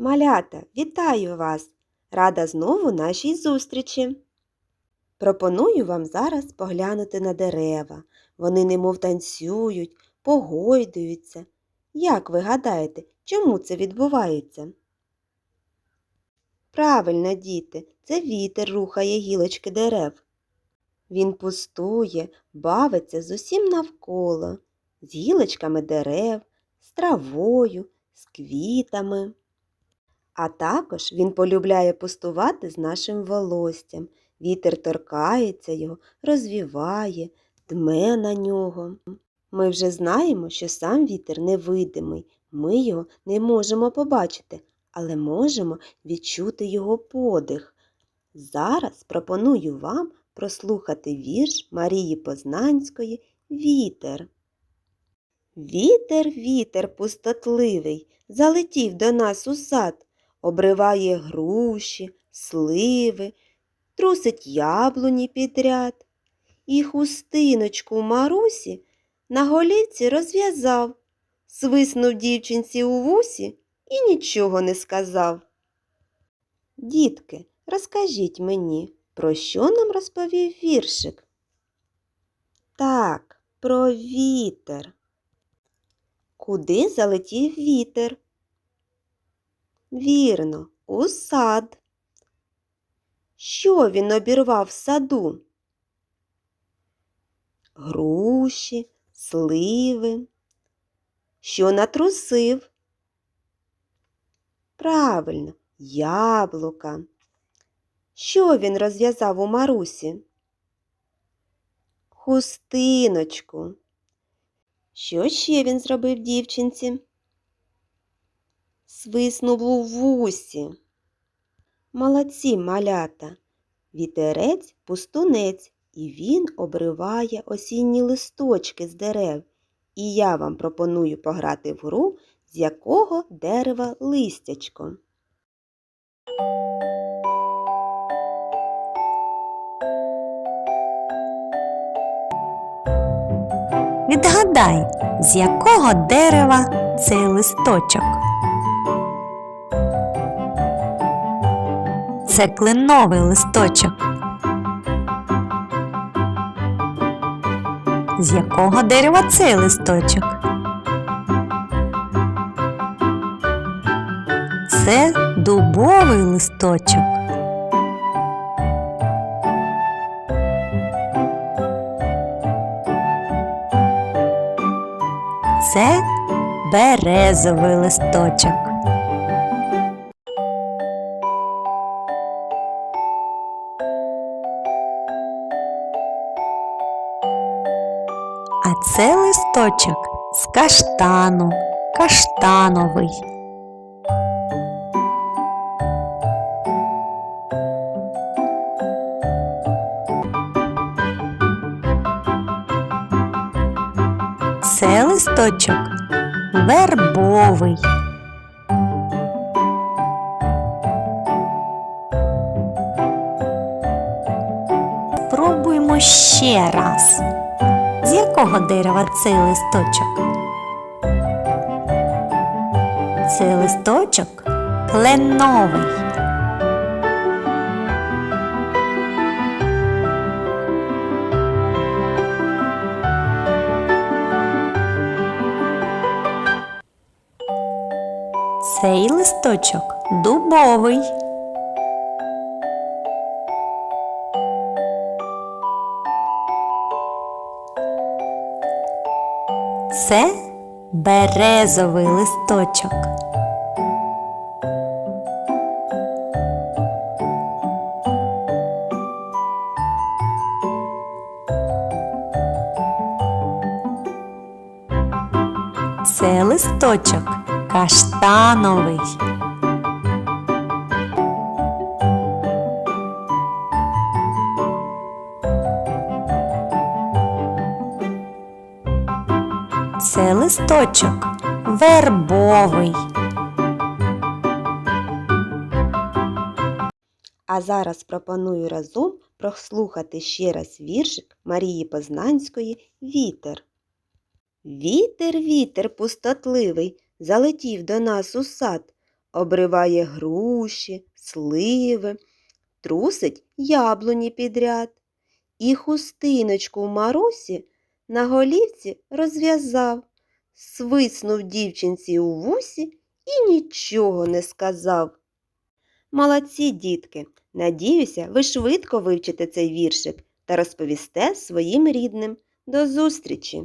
Малята, вітаю вас! Рада знову нашій зустрічі. Пропоную вам зараз поглянути на дерева. Вони немов танцюють, погойдуються. Як ви гадаєте, чому це відбувається? Правильно, діти, це вітер рухає гілочки дерев. Він пустує, бавиться з усім навколо, з гілочками дерев, з травою, з квітами. А також він полюбляє пустувати з нашим волоссям. Вітер торкається його, розвіває, дме на нього. Ми вже знаємо, що сам вітер невидимий, ми його не можемо побачити, але можемо відчути його подих. Зараз пропоную вам прослухати вірш Марії Познанської Вітер. Вітер, вітер пустотливий, залетів до нас у сад, обриває груші, сливи, трусить яблуні підряд. І хустиночку Марусі на голівці розв'язав, свиснув дівчинці у вусі і нічого не сказав. Дітки, розкажіть мені, про що нам розповів віршик? Так, про вітер. Куди залетів вітер? Вірно, у сад. Що він обірвав в саду? Груші, сливи. Що натрусив? Правильно, яблука. Що він розв'язав у Марусі? Хустиночку. Що ще він зробив дівчинці? Свиснув у вусі. Молодці малята. Вітерець пустунець, і він обриває осінні листочки з дерев. І я вам пропоную пограти в гру, з якого дерева листячко. Відгадай, з якого дерева цей листочок? Це кленовий листочок. З якого дерева цей листочок? Це дубовий листочок. Це березовий листочок. А це листочок з каштану, каштановий. Це листочок вербовий. Спробуємо ще раз. Якого дерева цей листочок? Цей листочок кленовий. Цей листочок дубовий. Це березовий листочок. Це листочок каштановий. Це листочок вербовий. А зараз пропоную разом прослухати ще раз віршик Марії Познанської Вітер. Вітер, вітер пустотливий, залетів до нас у сад, обриває груші, сливи, трусить яблуні підряд. І хустиночку Марусі на голівці розв'язав, свиснув дівчинці у вусі і нічого не сказав. Молодці, дітки! Надіюся, ви швидко вивчите цей віршик та розповісте своїм рідним. До зустрічі!